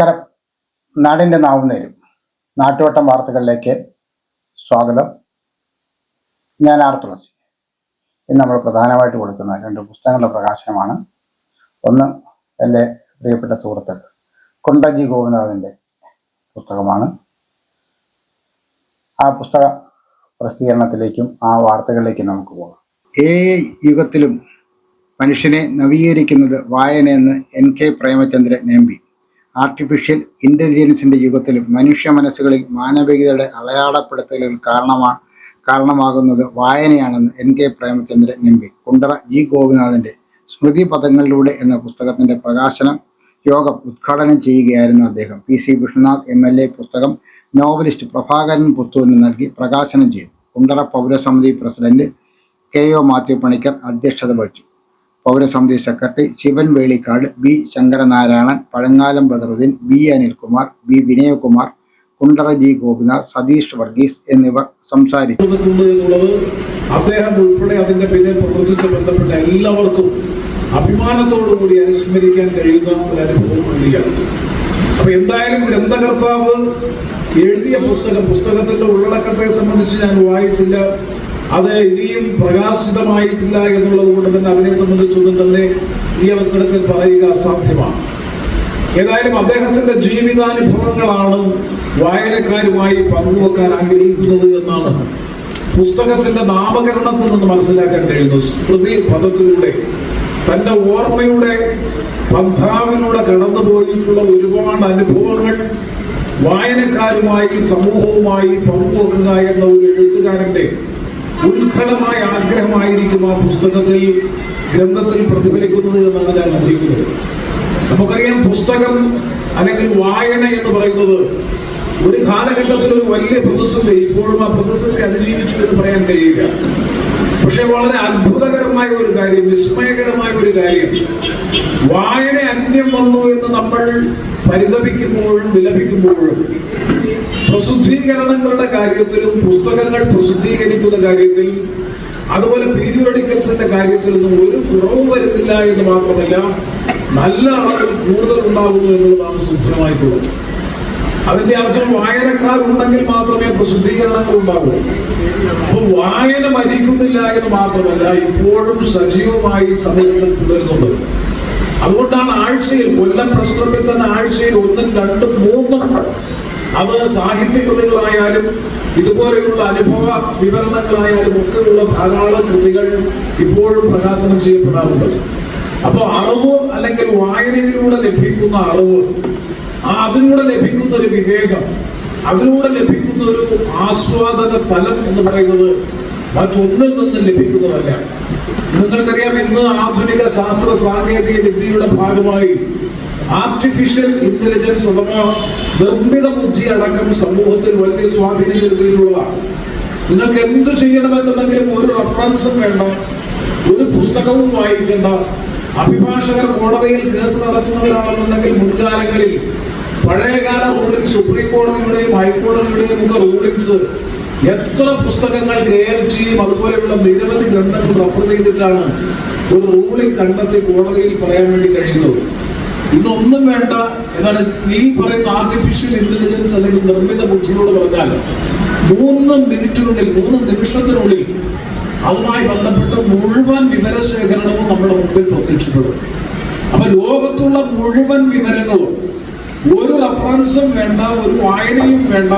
നമസ്കാരം. നാടിന്റെ നാവും നേരും. നാട്ടുവട്ടം വാർത്തകളിലേക്ക് സ്വാഗതം. ഞാൻ ആർ തുളസി. ഇന്ന് നമ്മൾ പ്രധാനമായിട്ട് കൊടുക്കുന്ന രണ്ട് പുസ്തകങ്ങളുടെ പ്രകാശനമാണ്. ഒന്ന് എന്റെ പ്രിയപ്പെട്ട സുഹൃത്ത് കുണ്ടജി ഗോപിനാഥിന്റെ പുസ്തകമാണ്. ആ പുസ്തക പ്രസിദ്ധീകരണത്തിലേക്കും ആ വാർത്തകളിലേക്കും നമുക്ക് പോകാം. ഏ യുഗത്തിലും മനുഷ്യനെ നവീകരിക്കുന്നത് വായന വായനയെന്ന് N K Premachandran M P. Artificial ഇന്റലിജൻസിന്റെ യുഗത്തിലും മനുഷ്യ മനസ്സുകളിൽ മാനവികതയുടെ അടയാളപ്പെടുത്തലുകൾ കാരണമാ കാരണമാകുന്നത് വായനയാണെന്ന് N K Premachandran M P. Kundara G ഗോപിനാഥന്റെ സ്മൃതി പദങ്ങളിലൂടെ എന്ന പുസ്തകത്തിന്റെ പ്രകാശനം യോഗം ഉദ്ഘാടനം ചെയ്യുകയായിരുന്നു അദ്ദേഹം. P C Vishnunath M L A പുസ്തകം നോവലിസ്റ്റ് പ്രഭാകരൻ പുത്തൂരിന് നൽകി പ്രകാശനം ചെയ്തു. Kundara പൗരസമിതി president K O Mathew Panicker അധ്യക്ഷത വഹിച്ചു. പൗരസമിതി secretary Sivan Velikkad B Sankaranarayanan Pazhangalam Badaruddin B Anilkumar B Vinayakumar Kundara G Gopinath Satheesh Varghese എന്നിവർ സംസാരിച്ചു. അദ്ദേഹം ഉൾപ്പെടെ അതിന്റെ പിന്നിൽ പ്രവർത്തിച്ച് ബന്ധപ്പെട്ട എല്ലാവർക്കും അഭിമാനത്തോടു കൂടി അനുസ്മരിക്കാൻ കഴിയുന്ന ഒരു അനുഭവം കൂടിയാണ്. അപ്പൊ എന്തായാലും ഗ്രന്ഥകർത്താവ് എഴുതിയ പുസ്തകം പുസ്തകത്തിന്റെ ഉള്ളടക്കത്തെ സംബന്ധിച്ച് ഞാൻ വായിച്ചില്ല. അത് ഇനിയും പ്രകാശിതമായിട്ടില്ല എന്നുള്ളത് കൊണ്ട് തന്നെ അതിനെ സംബന്ധിച്ചൊന്നും തന്നെ ഈ അവസരത്തിൽ പറയുക അസാധ്യമാണ് ഏതായാലും അദ്ദേഹത്തിന്റെ ജീവിതാനുഭവങ്ങളാണ് വായനക്കാരുമായി പങ്കുവെക്കാൻ ആഗ്രഹിക്കുന്നത് എന്നാണ്. പുസ്തകത്തിന്റെ നാമകരണത്തിൽ നിന്ന് മനസ്സിലാക്കാൻ കഴിയുന്നു. സ്മൃതി പദത്തിലൂടെ തന്റെ ഓർമ്മയുടെ പന്ഥാവിലൂടെ കടന്നുപോയിട്ടുള്ള ഒരുപാട് അനുഭവങ്ങൾ വായനക്കാരുമായി സമൂഹവുമായി പങ്കുവെക്കുക എന്ന ഒരു എഴുത്തുകാരന്റെ ഉത്കടമായ ആഗ്രഹമായിരിക്കും ആ പുസ്തകത്തിൽ ഗ്രന്ഥത്തിൽ പ്രതിഫലിക്കുന്നത് എന്നാണ് ഞാൻ അറിയിക്കുന്നത് നമുക്കറിയാം പുസ്തകം അല്ലെങ്കിൽ വായന എന്ന് പറയുന്നത് ഒരു കാലഘട്ടത്തിൽ ഒരു വലിയ പ്രതിസന്ധി ഇപ്പോഴും ആ പ്രതിസന്ധി അതിജീവിച്ചു എന്ന് പറയാൻ കഴിയില്ല. പക്ഷെ വളരെ അത്ഭുതകരമായ ഒരു കാര്യം വിസ്മയകരമായ ഒരു കാര്യം. വായന അന്യം വന്നു എന്ന് നമ്മൾ പരിതപിക്കുമ്പോഴും വിലപിക്കുമ്പോഴും പ്രസിദ്ധീകരണങ്ങളുടെ കാര്യത്തിലും പുസ്തകങ്ങൾ പ്രസിദ്ധീകരിക്കുന്ന കാര്യത്തിൽ അതുപോലെ പീരിയോഡിക്കൽസിന്റെ കാര്യത്തിലൊന്നും ഒരു കുറവും വരുന്നില്ല എന്ന് മാത്രമല്ല നല്ല അളവിൽ കൂടുതൽ ഉണ്ടാകുന്നു എന്നുള്ളതാണ് സിദ്ധമായിട്ടുള്ളത് അതിന്റെ അർത്ഥം വായനക്കാരുണ്ടെങ്കിൽ മാത്രമേ പ്രസിദ്ധീകരണങ്ങൾ ഉണ്ടാകൂ അപ്പോൾ വായന മരിക്കുന്നില്ല എന്ന് മാത്രമല്ല ഇപ്പോഴും സജീവമായി സമയത്തിൽ തുടരുന്നുണ്ട്. അതുകൊണ്ടാണ് ആഴ്ചയിൽ കൊല്ലം പ്രസ് തന്നെ ആഴ്ചയിൽ ഒന്നും രണ്ടും മൂന്നും അത് സാഹിത്യകൃതികളായാലും ഇതുപോലെയുള്ള അനുഭവ വിവരണങ്ങളായാലും ഒക്കെയുള്ള ധാരാളം കൃതികൾ ഇപ്പോഴും പ്രകാശനം ചെയ്യപ്പെടാറുണ്ട്. അപ്പോൾ അറിവ് അല്ലെങ്കിൽ വായനയിലൂടെ ലഭിക്കുന്ന അറിവ് ആ അതിലൂടെ ലഭിക്കുന്ന ഒരു വിവേകം അതിലൂടെ ലഭിക്കുന്ന ഒരു ആസ്വാദന തലം എന്ന് പറയുന്നത് മറ്റൊന്നിൽ നിന്നും ലഭിക്കുന്നതല്ല. നിങ്ങൾക്കറിയാം ഇന്ന് ആധുനിക ശാസ്ത്ര സാങ്കേതിക വിദ്യയുടെ ഭാഗമായി ആർട്ടിഫിഷ്യൽ ഇന്റലിജൻസ് അഥവാ നിർമ്മിത ബുദ്ധി അടക്കം സമൂഹത്തിൽ വലിയ സ്വാധീനം ചെലുത്തിയിട്ടുള്ളതാണ് നിങ്ങൾക്ക് എന്ത് ചെയ്യണമെന്നുണ്ടെങ്കിലും ഒരു റെഫറൻസും വേണ്ട ഒരു പുസ്തകവും വായിക്കേണ്ട. അഭിഭാഷകർ കോടതിയിൽ കേസ് നടത്തുന്നവരാണെന്നുണ്ടെങ്കിൽ മുൻകാലങ്ങളിൽ പഴയകാല റൂളിങ്സ് സുപ്രീം കോടതിയുടെയും ഹൈക്കോടതിയുടെയും ഒക്കെ റൂളിംഗ്സ് എത്ര പുസ്തകങ്ങൾ കെ എൽ ജിയും അതുപോലെയുള്ള നിരവധി ഗ്രന്ഥങ്ങൾ റഫർ ചെയ്തിട്ടാണ് ഒരു റൂളിംഗ് കണ്ടെത്തി കോടതിയിൽ പറയാൻ വേണ്ടി കഴിയുന്നത്. ഇതൊന്നും വേണ്ട. എന്നാണ് ഈ പറയുന്ന ആർട്ടിഫിഷ്യൽ ഇന്റലിജൻസ് അല്ലെങ്കിൽ നിർമ്മിത ബുദ്ധിയോട് പറഞ്ഞാൽ മൂന്ന് മിനിറ്റിനുള്ളിൽ മൂന്ന് നിമിഷത്തിനുള്ളിൽ അതുമായി ബന്ധപ്പെട്ട മുഴുവൻ വിവരശേഖരണവും നമ്മുടെ മുമ്പിൽ പ്രത്യക്ഷപ്പെടും. അപ്പൊ ലോകത്തുള്ള മുഴുവൻ വിവരങ്ങളും ഒരു റഫറൻസും വേണ്ട ഒരു വായനയും വേണ്ട.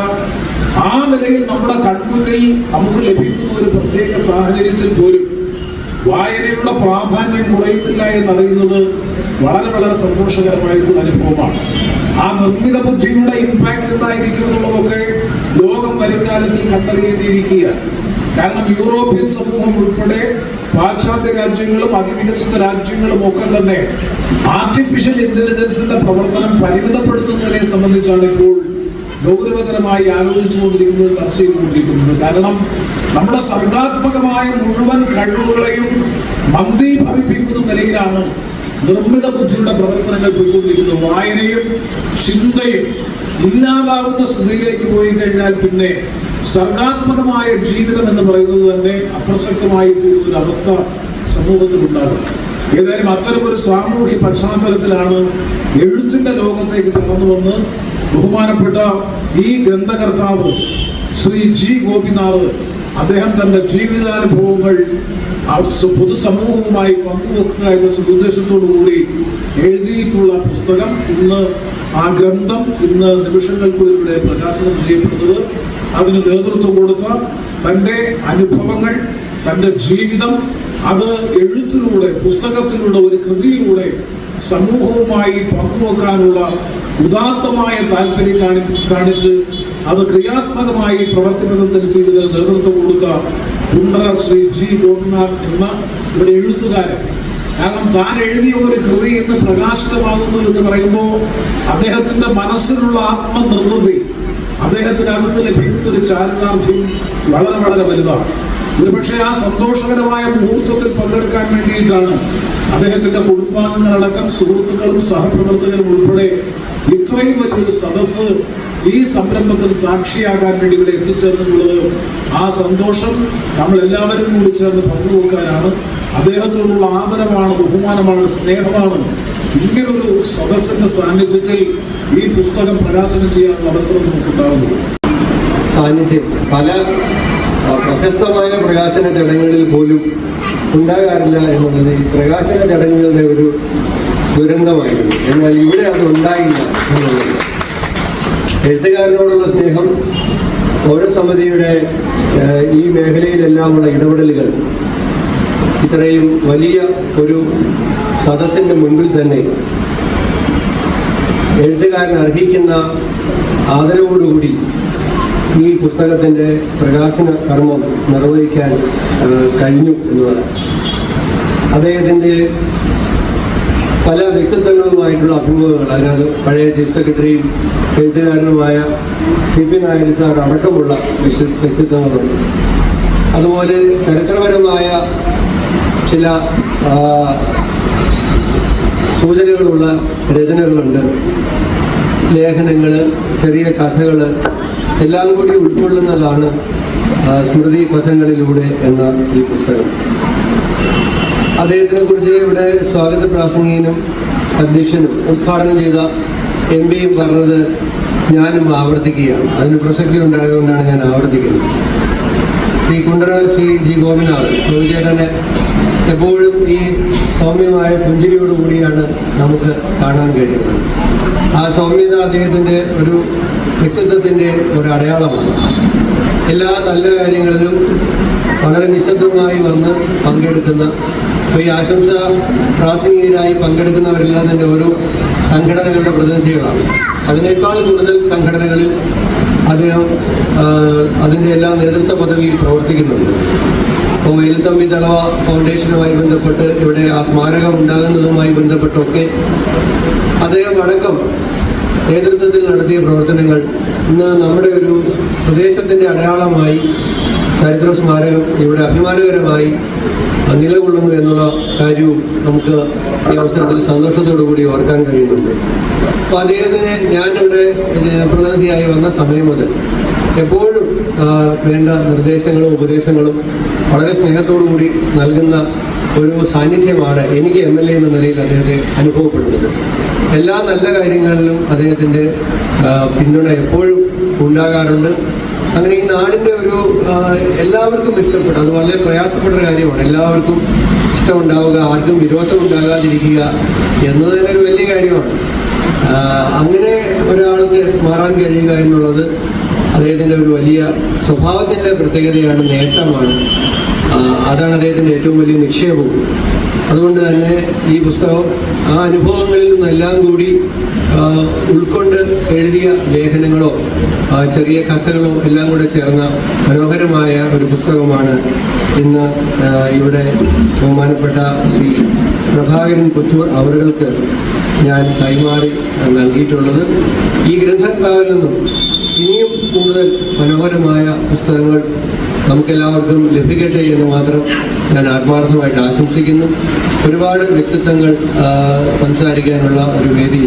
ആ നിലയിൽ നമ്മുടെ കൺമുന്നിൽ നമുക്ക് ലഭിക്കുന്ന ഒരു പ്രത്യേക സാഹചര്യത്തിൽ പോലും വായനയുടെ പ്രാധാന്യം കുറയുന്നില്ല എന്നറിയുന്നത് വളരെ വളരെ സന്തോഷകരമായിട്ടുള്ള അനുഭവമാണ്. ആ നിർമ്മിത ബുദ്ധിയുടെ ഇമ്പാക്റ്റ് എന്തായിരിക്കും എന്നുള്ളതൊക്കെ ലോകം വരുംകാലത്തിൽ കണ്ടറിയേണ്ടിയിരിക്കുകയാണ്. കാരണം യൂറോപ്യൻ സമൂഹം ഉൾപ്പെടെ പാശ്ചാത്യ രാജ്യങ്ങളും അതിവികസിത രാജ്യങ്ങളും ഒക്കെ തന്നെ ആർട്ടിഫിഷ്യൽ ഇന്റലിജൻസിന്റെ പ്രവർത്തനം പരിമിതപ്പെടുത്തുന്നതിനെ സംബന്ധിച്ചാണ് ഇപ്പോൾ ഗൗരവതരമായി ആലോചിച്ചുകൊണ്ടിരിക്കുന്നത് ചർച്ച ചെയ്തുകൊണ്ടിരിക്കുന്നത്. കാരണം നമ്മുടെ സർഗാത്മകമായ മുഴുവൻ കഴിവുകളെയും മന്ദീഭവിപ്പിക്കുന്ന നിലയിലാണ് നിർമ്മിത ബുദ്ധിയുടെ പ്രവർത്തനങ്ങൾ പോയിക്കൊണ്ടിരിക്കുന്നത്. വായനയും ചിന്തയും ഇല്ലാതാകുന്ന സ്ഥിതിയിലേക്ക് പോയി കഴിഞ്ഞാൽ പിന്നെ സർഗാത്മകമായ ജീവിതം എന്ന് പറയുന്നത് തന്നെ അപ്രസക്തമായി തീരുന്ന ഒരു അവസ്ഥ സമൂഹത്തിൽ ഉണ്ടാകും ഏതായാലും അത്തരം ഒരു സാമൂഹ്യ പശ്ചാത്തലത്തിലാണ് എഴുത്തിന്റെ ലോകത്തേക്ക് കടന്നു വന്ന് ബഹുമാനപ്പെട്ട ഈ ഗ്രന്ഥകർത്താവ് ശ്രീ ജി ഗോപിനാഥ് അദ്ദേഹം തന്റെ ജീവിതാനുഭവങ്ങൾ പൊതുസമൂഹവുമായി പങ്കുവെക്കുക എന്ന ഉദ്ദേശത്തോടു കൂടി എഴുതിയിട്ടുള്ള പുസ്തകം. ഇന്ന് ആ ഗ്രന്ഥം ഇന്ന് നിമിഷങ്ങൾക്കുള്ളിലൂടെ പ്രകാശനം ചെയ്യപ്പെടുന്നത് അതിന് നേതൃത്വം കൊടുത്ത തന്റെ അനുഭവങ്ങൾ തന്റെ ജീവിതം അത് എഴുത്തിലൂടെ പുസ്തകത്തിലൂടെ ഒരു കൃതിയിലൂടെ സമൂഹവുമായി പങ്കുവെക്കാനുള്ള ഉദാത്തമായ താല്പര്യം കാണി കാണിച്ച് അത് ക്രിയാത്മകമായി പ്രവർത്തനത്തിലെത്തിയതിന് നേതൃത്വം കൊടുത്ത കുണ്ടറ ശ്രീ ജി. ഗോപിനാഥ് എന്ന ഒരു എഴുത്തുകാരൻ. കാരണം താൻ എഴുതിയ ഒരു കൃതി ഇന്ന് പ്രകാശിതമാകുന്നു എന്ന് പറയുമ്പോൾ അദ്ദേഹത്തിന്റെ മനസ്സിലുള്ള ആത്മനിർവൃതി അദ്ദേഹത്തിന് അടുത്ത് ലഭിക്കുന്ന ചാരിതാർത്ഥ്യം വളരെ വളരെ വലുതാണ്. ഒരുപക്ഷെ ആ സന്തോഷകരമായ മുഹൂർത്തത്തിൽ പങ്കെടുക്കാൻ വേണ്ടിയിട്ടാണ് അദ്ദേഹത്തിന്റെ കുടുംബാംഗങ്ങളടക്കം സുഹൃത്തുക്കളും സഹപ്രവർത്തകരും ഉൾപ്പെടെ ഇത്രയും വലിയൊരു സദസ്സ് ഈ സംരംഭത്തിൽ സാക്ഷിയാകാൻ വേണ്ടി ഇവിടെ എത്തിച്ചേർന്നിട്ടുള്ളത് ആ സന്തോഷം നമ്മൾ എല്ലാവരും കൂടി ചേർന്ന് പങ്കുവെക്കാനാണ്. അദ്ദേഹത്തോടുള്ള ആദരവാണ് ബഹുമാനമാണ് സ്നേഹമാണ് ഇങ്ങനൊരു സദസ്സിന്റെ സാന്നിധ്യത്തിൽ ഈ പുസ്തകം പ്രകാശനം ചെയ്യാനുള്ള അവസരം നമുക്കുണ്ടാകുന്നു. സാന്നിധ്യം. പല പ്രശസ്തമായ പ്രകാശന ചടങ്ങുകളിൽ പോലും ഉണ്ടാകാറില്ല എന്നുള്ളത് ഈ പ്രകാശന ചടങ്ങുകളുടെ ഒരു ദുരന്തമായിരുന്നു. എന്നാൽ ഇവിടെ അത് ഉണ്ടായില്ല എന്നുള്ളത്. എഴുത്തുകാരനോടുള്ള സ്നേഹം ഓരോ സമിതിയുടെ ഈ മേഖലയിലെല്ലാമുള്ള ഇടപെടലുകൾ ഇത്രയും വലിയ ഒരു സദസ്സിന്റെ മുൻപിൽ തന്നെ എഴുത്തുകാരൻ അർഹിക്കുന്ന ആദരവോടുകൂടി ഈ പുസ്തകത്തിന്റെ പ്രകാശന കർമ്മം നിർവഹിക്കാൻ കഴിഞ്ഞു എന്നതാണ് അദ്ദേഹത്തിന്റെ പല വ്യക്തിത്വങ്ങളുമായിട്ടുള്ള അഭിമുഖങ്ങൾ അതിനകത്ത് പഴയ ചീഫ് സെക്രട്ടറിയും എഴുത്തുകാരനുമായ സി പി നായർ സാർ അടക്കമുള്ള വ്യക്തി- വ്യക്തിത്വങ്ങളുണ്ട്. അതുപോലെ ചരിത്രപരമായ ചില സൂചനകളുള്ള രചനകളുണ്ട്. ലേഖനങ്ങൾ ചെറിയ കഥകൾ എല്ലാം കൂടി ഉൾക്കൊള്ളുന്നതാണ് സ്മൃതി പഥങ്ങളിലൂടെ എന്ന ഈ പുസ്തകം. അദ്ദേഹത്തിനെ കുറിച്ച് ഇവിടെ സ്വാഗത പ്രാസംഗികനും അധ്യക്ഷനും ഉദ്ഘാടനം ചെയ്ത എം പിയും പറഞ്ഞത് ഞാനും ആവർത്തിക്കുകയാണ്. അതിന് പ്രസക്തി ഉണ്ടായതുകൊണ്ടാണ് ഞാൻ ആവർത്തിക്കുന്നത്. ശ്രീ കുണ്ടറ ശ്രീ ജി. ഗോപിനാഥ് ഗോപിചേട്ടനെ എപ്പോഴും ഈ സൗമ്യമായ പുഞ്ചിരിയോടുകൂടിയാണ് നമുക്ക് കാണാൻ കഴിയുന്നത്. ആ സൗമ്യത അദ്ദേഹത്തിന്റെ ഒരു വ്യക്തിത്വത്തിന്റെ ഒരു അടയാളമാണ്. എല്ലാ നല്ല കാര്യങ്ങളിലും വളരെ നിശബ്ദമായി വന്ന് പങ്കെടുക്കുന്ന ഇപ്പോൾ ഈ ആശംസ പ്രാസംഗികരായി പങ്കെടുക്കുന്നവരെല്ലാം തന്നെ ഓരോ സംഘടനകളുടെ പ്രതിനിധികളാണ്. അതിനേക്കാൾ കൂടുതൽ സംഘടനകളിൽ അദ്ദേഹം അതിന്റെ എല്ലാ നേതൃത്വ പദവിയിൽ പ്രവർത്തിക്കുന്നുണ്ട്. അപ്പോൾ വേലുത്തമ്പി തളവ ഫൗണ്ടേഷനുമായി ബന്ധപ്പെട്ട് ഇവിടെ ആ സ്മാരകം ഉണ്ടാകുന്നതുമായി ബന്ധപ്പെട്ടൊക്കെ അദ്ദേഹം അടക്കം നേതൃത്വത്തിൽ നടത്തിയ പ്രവർത്തനങ്ങൾ ഇന്ന് നമ്മുടെ ഒരു പ്രദേശത്തിന്റെ അടയാളമായി ചരിത്ര സ്മാരകം ഇവിടെ അഭിമാനകരമായി നിലകൊള്ളുന്നു എന്നുള്ള കാര്യവും നമുക്ക് ഈ അവസരത്തിൽ സന്തോഷത്തോടു കൂടി ഓർക്കാൻ കഴിയുന്നുണ്ട്. അപ്പോൾ അദ്ദേഹത്തിന് ഞാനിവിടെ പ്രതിനിധിയായി വന്ന സമയം മുതൽ എപ്പോഴും വേണ്ട നിർദ്ദേശങ്ങളും ഉപദേശങ്ങളും വളരെ സ്നേഹത്തോടു കൂടി നൽകുന്ന ഒരു സാന്നിധ്യമാണ് എനിക്ക് എം എൽ എ എന്ന നിലയിൽ അദ്ദേഹത്തെ അനുഭവപ്പെടുന്നത്. എല്ലാ നല്ല കാര്യങ്ങളിലും അദ്ദേഹത്തിന്റെ പിന്തുണ എപ്പോഴും ഉണ്ടാകാറുണ്ട്. അങ്ങനെ ഈ നാടിന്റെ ഒരു എല്ലാവർക്കും ഇഷ്ടപ്പെടും. അത് വളരെ പ്രയാസപ്പെട്ട കാര്യമാണ്. എല്ലാവർക്കും ഇഷ്ടമുണ്ടാവുക ആർക്കും വിരോധം ഉണ്ടാകാതിരിക്കുക എന്നത് തന്നെ ഒരു വലിയ കാര്യമാണ്. അങ്ങനെ ഒരാൾക്ക് മാറാൻ കഴിയുക എന്നുള്ളത് അദ്ദേഹത്തിന്റെ ഒരു വലിയ സ്വഭാവത്തിന്റെ പ്രത്യേകതയാണ് നേട്ടമാണ്. അതാണ് അദ്ദേഹത്തിന്റെ ഏറ്റവും വലിയ നിക്ഷേപവും. അതുകൊണ്ട് തന്നെ ഈ പുസ്തകം ആ അനുഭവങ്ങളിൽ നിന്നെല്ലാം കൂടി ഉൾക്കൊണ്ട് എഴുതിയ ലേഖനങ്ങളോ ചെറിയ കഥകളോ എല്ലാം കൂടെ ചേർന്ന മനോഹരമായ ഒരു പുസ്തകമാണ് ഇന്ന് ഇവിടെ ബഹുമാനപ്പെട്ട ശ്രീ പ്രഭാകരൻ പുത്തൂർ അവറുകൾക്ക് ഞാൻ കൈമാറി നൽകിയിട്ടുള്ളത്. ഈ ഗ്രന്ഥക്കാരിൽ നിന്നും ഇനിയും കൂടുതൽ മനോഹരമായ പുസ്തകങ്ങൾ നമുക്കെല്ലാവർക്കും ലഭിക്കട്ടെ എന്ന് മാത്രം ഞാൻ ആത്മാർത്ഥമായിട്ട് ആശംസിക്കുന്നു. ഒരുപാട് വ്യക്തിത്വങ്ങൾ സംസാരിക്കാനുള്ള ഒരു വേദി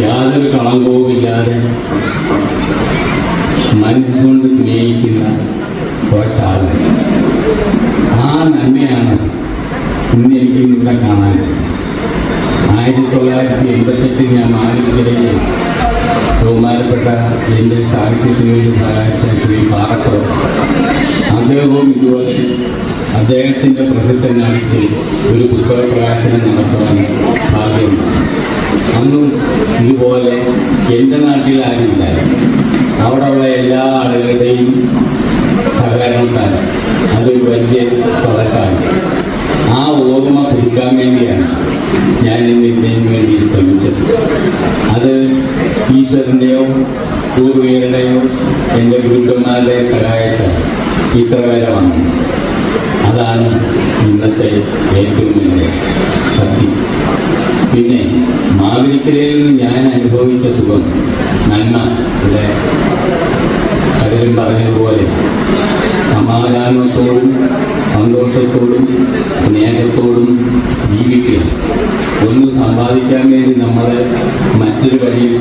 യാതൊരു കളങ്കവുമില്ലാതെ മനസ്സുകൊണ്ട് സ്നേഹിക്കുന്ന കുറച്ചാളുകൾ. ആ നന്മയാണ് ഇന്ന് എനിക്ക് ഇവിടെ കാണാൻ ആയിരത്തി തൊള്ളായിരത്തി എൺപത്തെട്ടിൽ ഞാൻ മാനവികതയെ ബഹുമാനപ്പെട്ട എന്റെ സാഹിത്യത്തിന് വേണ്ടി സഹായിച്ച ശ്രീ പാറക്കോ അദ്ദേഹവും ഇതുപോലെ അദ്ദേഹത്തിന്റെ പ്രസിദ്ധം കാണിച്ച് ഒരു പുസ്തക പ്രകാശനം നടത്താൻ സാധ്യതയുണ്ട് അന്നും ഇതുപോലെ എന്റെ നാട്ടിൽ ആരുമില്ല അവിടെയുള്ള എല്ലാ ആളുകളുടെയും സഹകരണത്താൽ അതൊരു വലിയ സദസ്സാണ്. ആ ഓർമ്മ പുതുക്കാൻ വേണ്ടിയാണ് ഞാൻ ഇതിനു വേണ്ടി ശ്രമിച്ചത്. അത് ഈശ്വരന്റെയോ പൂർവികരുടെയോ എന്റെ ഗുരുക്കന്മാരുടെയോ സഹായത്താൽ ഇത്ര വരെ വന്നു. അതാണ് ഇന്നത്തെ ഏറ്റവും വലിയ ശക്തി പിന്നെ മാവിനിക്കരയിൽ ഞാൻ അനുഭവിച്ച സുഖം നന്മ ഇവിടെ പലരും പറഞ്ഞതുപോലെ സമാധാനത്തോടും സന്തോഷത്തോടും സ്നേഹത്തോടും ജീവിക്കുക. ഒന്ന് സമ്പാദിക്കാൻ വേണ്ടി നമ്മൾ മറ്റൊരു വഴിയിൽ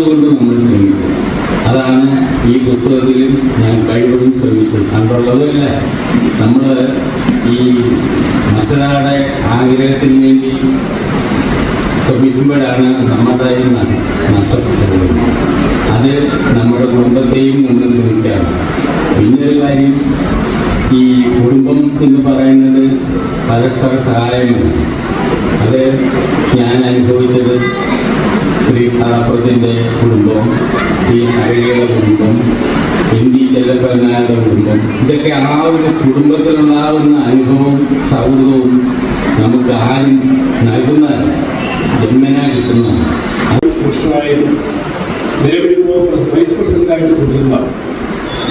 കൊണ്ട് നമ്മൾ ശ്രമിക്കുക അതാണ് ഈ പുസ്തകത്തിലും ഞാൻ കഴിവതും ശ്രമിച്ചത്. കണ്ടുള്ളതല്ല? നമ്മൾ ഈ മറ്റൊരാളുടെ ആഗ്രഹത്തിന് വേണ്ടി ശ്രമിക്കുമ്പോഴാണ് നമ്മുടെ നഷ്ടപ്പെട്ടത്. അത് നമ്മുടെ കുടുംബത്തെയും ഒന്ന് ശ്രമിക്കാറ്. പിന്നൊരു കാര്യം ഈ കുടുംബം എന്ന് പറയുന്നത് പരസ്പര സഹായമാണ്. കടപ്പുറത്തിന്റെ കുടുംബം ശ്രീ ഹരിയുടെ കുടുംബം എം ഡി ചെല്ലപ്പനായുടെ കുടുംബം. ഇതൊക്കെ ആ ഒരു കുടുംബത്തിലുണ്ടാകുന്ന അനുഭവവും സൗഹൃദവും നമുക്ക് ആരും നൽകുന്നതല്ല. ജന്മന കിട്ടുന്നതാണ്. നിലവിൽ വൈസ് പ്രസിഡന്റായിട്ട് തുടരുന്ന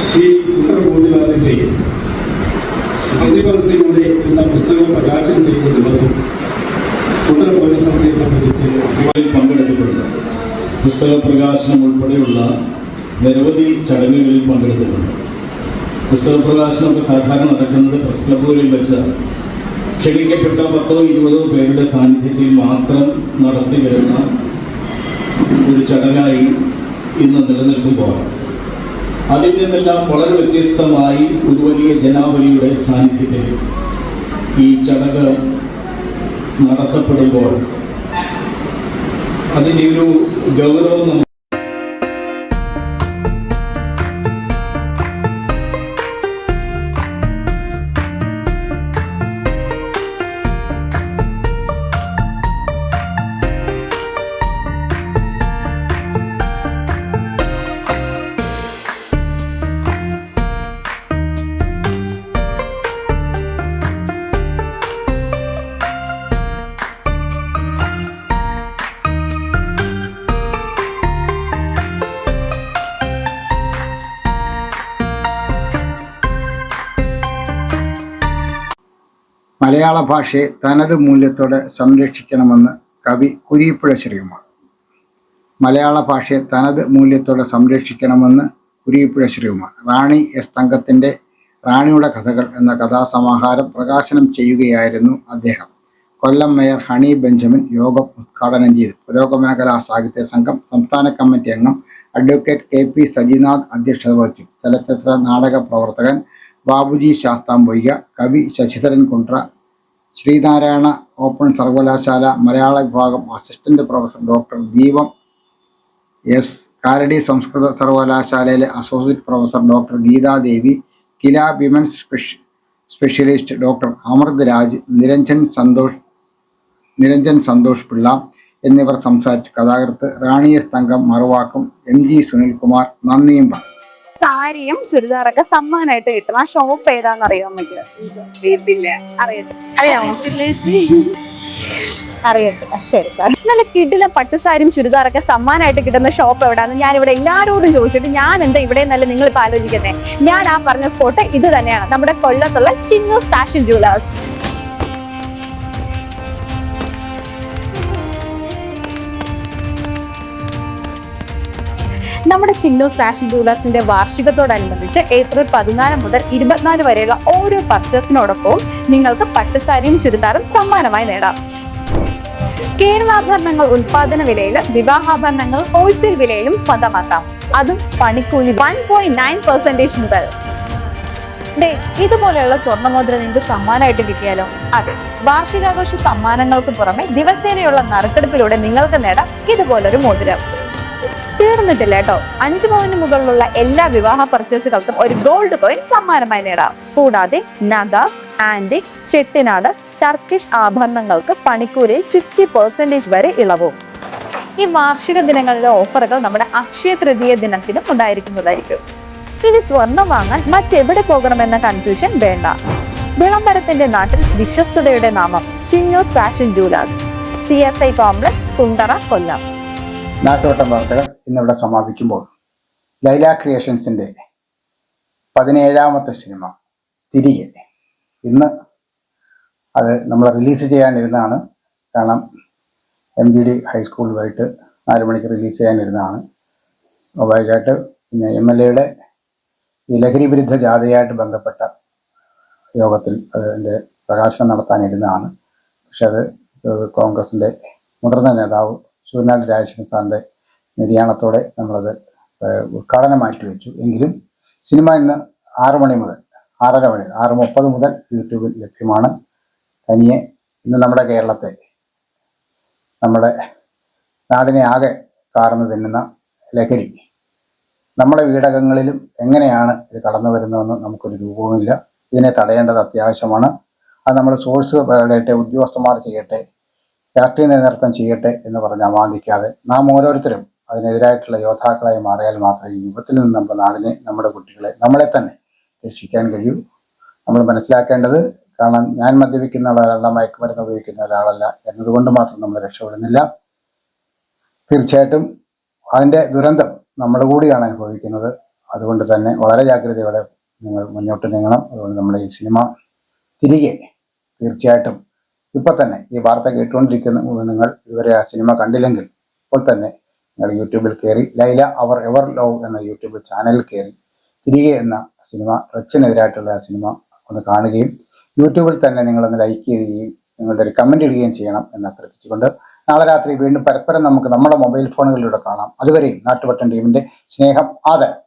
ശ്രീ സുന്ദർ മോദിലാലിന്റെ പ്രതിപദത്തിലൂടെ എന്ന പുസ്തകം പ്രകാശനം പുസ്തക പ്രകാശനം ഉൾപ്പെടെയുള്ള നിരവധി ചടങ്ങുകളിൽ പങ്കെടുത്തിട്ടുണ്ട്. പുസ്തക പ്രകാശനമൊക്കെ സാധാരണ നടക്കുന്നത് പ്രസ് ക്ലബുകളിൽ വെച്ച് ക്ഷണിക്കപ്പെട്ട പത്തോ ഇരുപതോ പേരുടെ സാന്നിധ്യത്തിൽ മാത്രം നടത്തി വരുന്ന ഒരു ചടങ്ങായി ഇന്ന് നിലനിൽക്കുമ്പോൾ അതിൽ നിന്നെല്ലാം വളരെ വ്യത്യസ്തമായി ഒരു വലിയ ജനാവലിയുടെ സാന്നിധ്യത്തിൽ ഈ ചടങ്ങ് നടത്തപ്പെടുമ്പോൾ അതിന്റെ ഒരു ഗൗരവം മലയാള ഭാഷയെ തനത് മൂല്യത്തോടെ സംരക്ഷിക്കണമെന്ന് കവി കുരിപ്പുഴ ശ്രീകുമാർ. മലയാള ഭാഷയെ തനത് മൂല്യത്തോടെ സംരക്ഷിക്കണമെന്ന് കുരിപ്പുഴ ശ്രീകുമാർ. റാണി എസ് തങ്കത്തിന്റെ റാണിയുടെ കഥകൾ എന്ന കഥാസമാഹാരം പ്രകാശനം ചെയ്യുകയായിരുന്നു അദ്ദേഹം. കൊല്ലം മേയർ ഹണി ബെഞ്ചമിൻ യോഗം ഉദ്ഘാടനം ചെയ്തു. പുരോഗമേഖലാ സാഹിത്യ സംഘം സംസ്ഥാന കമ്മിറ്റി അംഗം അഡ്വക്കേറ്റ് കെ പി സജിനാഥ് അധ്യക്ഷത വഹിച്ചു. ചലച്ചിത്ര നാടക പ്രവർത്തകൻ ബാബുജി ശാസ്താംബൊയ്യ കവി ശശിധരൻ കുണ്ട്ര ശ്രീനാരായണ ഓപ്പൺ സർവകലാശാല മലയാള വിഭാഗം assistant professor doctor Deepam S Kalady സംസ്കൃത സർവകലാശാലയിലെ associate professor doctor Geethadevi Kila women's സ്പെഷ്യ specialist doctor Amrit Raj Niranjan Santhosh Niranjan Santhosh Pillai എന്നിവർ സംസാരിച്ചു. കഥാകൃത്ത് റാണി എസ് തങ്കം മറുവാക്കും എം ജി സുനിൽകുമാർ നന്ദിയും പറഞ്ഞു. സാരിയും ചുരിദാറൊക്കെ സമ്മാനമായിട്ട് കിട്ടും. ആ ഷോപ്പ് ഏതാന്ന് അറിയാൻ അമ്മയ്ക്ക്? അറിയത്തില്ല അറിയാമോ? അറിയട്ടെ. ശരി. നല്ല കിടില പട്ടുസാരിയും ചുരിദാറൊക്കെ സമ്മാനമായിട്ട് കിട്ടുന്ന ഷോപ്പ് എവിടെയാണെന്ന് ഞാൻ ഇവിടെ എല്ലാവരോടും ചോദിച്ചിട്ട് ഞാൻ എന്താ ഇവിടെ നല്ല നിങ്ങൾ ഇപ്പൊ ആലോചിക്കുന്നത് ഞാൻ ആ പറഞ്ഞ സ്പോട്ട് ഇത് തന്നെയാണ്. നമ്മുടെ കൊല്ലത്തുള്ള ചിന്നു ഫാഷൻ ജുവലേഴ്സ് നമ്മുടെ ചിന്നു ഫാഷൻ ജൂലേഴ്സിന്റെ വാർഷികത്തോടനുബന്ധിച്ച് ഏപ്രിൽ പതിനാല് മുതൽ ഇരുപത്തിനാല് വരെയുള്ള ഓരോ പർച്ചേസിനോടൊപ്പവും നിങ്ങൾക്ക് പട്ടുസാരിയും ചുരിദാറും സമ്മാനമായി നേടാം. കേരളാഭരണങ്ങൾ ഉൽപാദന വിലയിൽ വിവാഹാഭരണങ്ങൾ ഹോൾസെയിൽ വിലയിലും സ്വന്തമാക്കാം. അതും പണിക്കൂലി വൺ പോയിന്റ് നയൻ പെർസെന്റേജ് മുതൽ. ഇതുപോലെയുള്ള സ്വർണമുദ്ര നിങ്ങൾക്ക് സമ്മാനമായിട്ട് കിട്ടിയാലോ? അതെ വാർഷികാഘോഷ സമ്മാനങ്ങൾക്ക് പുറമെ ദിവസേനയുള്ള നറുക്കെടുപ്പിലൂടെ നിങ്ങൾക്ക് നേടാം ഇതുപോലൊരു മോതിരം. തീർന്നിട്ടില്ല കേട്ടോ. അഞ്ചു പവന് മുകളിലുള്ള എല്ലാ വിവാഹ പർച്ചേസുകൾക്കും ഒരു ഗോൾഡ് കോയിൻ സമ്മാനമായി നേടാം. കൂടാതെ നഗാസ് ആന്റിക് ചെട്ടിനാട് ടർക്കിഷ് ആഭരണങ്ങൾക്ക് പണിക്കൂലിയിൽ ഫിഫ്റ്റി പെർസെന്റേജ് വരെ ഇളവും. ഈ വാർഷിക ദിനങ്ങളിലെ ഓഫറുകൾ നമ്മുടെ അക്ഷയ തൃതീയ ദിനത്തിലും ഉണ്ടായിരിക്കുന്നതായിരിക്കും. ഇനി സ്വർണം വാങ്ങാൻ മറ്റെവിടെ പോകണമെന്ന കൺഫ്യൂഷൻ വേണ്ട. വിളംബരത്തിന്റെ നാട്ടിൽ വിശ്വസ്തതയുടെ നാമം Chinnus fashion ജൂലാസ് C S I complex Kundara Kollam. നാട്ടുവട്ടം വാർത്തകൾ ഇന്നിവിടെ സമാപിക്കുമ്പോൾ ലൈല ക്രിയേഷൻസിന്റെ പതിനേഴാമത്തെ സിനിമ തിരികെ. ഇന്ന് അത് നമ്മൾ റിലീസ് ചെയ്യാനിരുന്നതാണ്. കാരണം എം ബി ഡി ഹൈസ്കൂളുമായിട്ട് നാല് മണിക്ക് റിലീസ് ചെയ്യാനിരുന്നതാണ്. സ്വാഭാവികമായിട്ട് പിന്നെ എം എൽ എയുടെ ഈ ലഹരി വിരുദ്ധ ജാഥയായിട്ട് ബന്ധപ്പെട്ട യോഗത്തിൽ അതിന്റെ പ്രകാശനം നടത്താനിരുന്നതാണ്. പക്ഷെ അത് കോൺഗ്രസിന്റെ മുതിർന്ന നേതാവ് ശിവനാട് രാജശേഖരൻ നിര്യാണത്തോടെ നമ്മളത് ഉദ്ഘാടനം മാറ്റിവെച്ചു എങ്കിലും സിനിമ ഇന്ന് ആറു മണി മുതൽ ആറര മണി ആറ് മുപ്പത് മുതൽ യൂട്യൂബിൽ ലഭ്യമാണ്. തനിയെ ഇന്ന് നമ്മുടെ കേരളത്തെ നമ്മുടെ നാടിനെ ആകെ കാർന്നു തിന്നുന്ന ലഹരി നമ്മുടെ വീടകങ്ങളിലും എങ്ങനെയാണ് ഇത് കടന്നു വരുന്നതെന്ന് നമുക്കൊരു രൂപവുമില്ല. ഇതിനെ തടയേണ്ടത് അത്യാവശ്യമാണ്. അത് നമ്മൾ സോഴ്സ് പറയട്ടെ ഉദ്യോഗസ്ഥന്മാർ ചെയ്യട്ടെ രാഷ്ട്രീയ നേതൃത്വം ചെയ്യട്ടെ എന്ന് പറഞ്ഞ് അമാന്തിക്കാതെ നാം ഓരോരുത്തരും അതിനെതിരായിട്ടുള്ള യോദ്ധാക്കളായി മാറിയാൽ മാത്രമേ യുഗത്തിൽ നിന്ന് നമ്മുടെ നാടിനെ നമ്മുടെ കുട്ടികളെ നമ്മളെ തന്നെ രക്ഷിക്കാൻ കഴിയൂ. നമ്മൾ മനസ്സിലാക്കേണ്ടത് കാരണം ഞാൻ മദ്യപിക്കുന്ന ഒരാളല്ല മയക്കുമരുന്ന് ഉപയോഗിക്കുന്ന ഒരാളല്ല എന്നതുകൊണ്ട് മാത്രം നമ്മൾ രക്ഷപ്പെടുന്നില്ല. തീർച്ചയായിട്ടും അതിന്റെ ദുരന്തം നമ്മുടെ കൂടിയാണ് അനുഭവിക്കുന്നത്. അതുകൊണ്ട് തന്നെ വളരെ ജാഗ്രതയോടെ നിങ്ങൾ മുന്നോട്ട് നീങ്ങണം. അതുകൊണ്ട് നമ്മുടെ ഈ സിനിമ തിരികെ തീർച്ചയായിട്ടും ഇപ്പൊ തന്നെ ഈ വാർത്ത കേട്ടുകൊണ്ടിരിക്കുന്ന നിങ്ങൾ ഇതുവരെ ആ സിനിമ കണ്ടില്ലെങ്കിൽ ഇപ്പോൾ തന്നെ നിങ്ങൾ യൂട്യൂബിൽ കയറി ലൈല അവർ എവർ ലവ് എന്ന യൂട്യൂബ് ചാനലിൽ കയറി തിരികെ എന്ന സിനിമ റച്ചിനെതിരായിട്ടുള്ള ആ സിനിമ ഒന്ന് കാണുകയും യൂട്യൂബിൽ തന്നെ നിങ്ങളൊന്ന് ലൈക്ക് ചെയ്യുകയും നിങ്ങളുടെ ഒരു കമന്റ് ഇടുകയും ചെയ്യണം എന്ന് അഭ്യർത്ഥിച്ചുകൊണ്ട് നാളെ രാത്രി വീണ്ടും പരസ്പരം നമുക്ക് നമ്മുടെ മൊബൈൽ ഫോണുകളിലൂടെ കാണാം. അതുവരെയും നാട്ടുപട്ടൻ ടീമിന്റെ സ്നേഹം ആദരം.